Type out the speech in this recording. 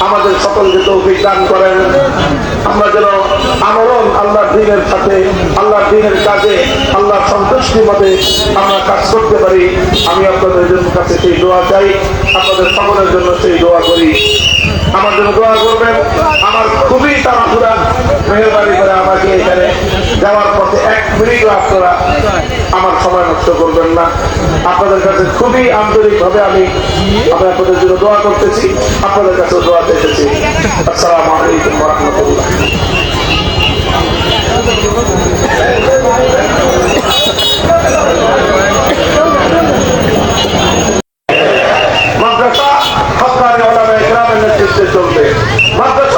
আমাদের সকলকে তৌফিক করেন। আমরা যেন আমরণ আল্লাহর দিনের সাথে, আল্লাহর দিনের কাজে, আল্লাহর সন্তুষ্টি আমরা কাজ করতে পারি। আমি আপনাদের জন্য কাছে সেই দোয়া চাই। আপনাদের সকলের জন্য সেই দোয়া করি। আমার জন্য দোয়া কিন্তু আপনারা আমার সময় নষ্ট করবেন না। আপনাদের কাছে খুবই আন্তরিক ভাবে আমি আপনাদের জন্য দোয়া করতেছি, আপনাদের কাছে দোয়া দিতেছি আসসালাম আলাইকুম রহমতুল্লাহ মাদ্রাসা সরকারি ওলামা গ্রামের নেতৃত্বে চলবে। মাদ্রাসা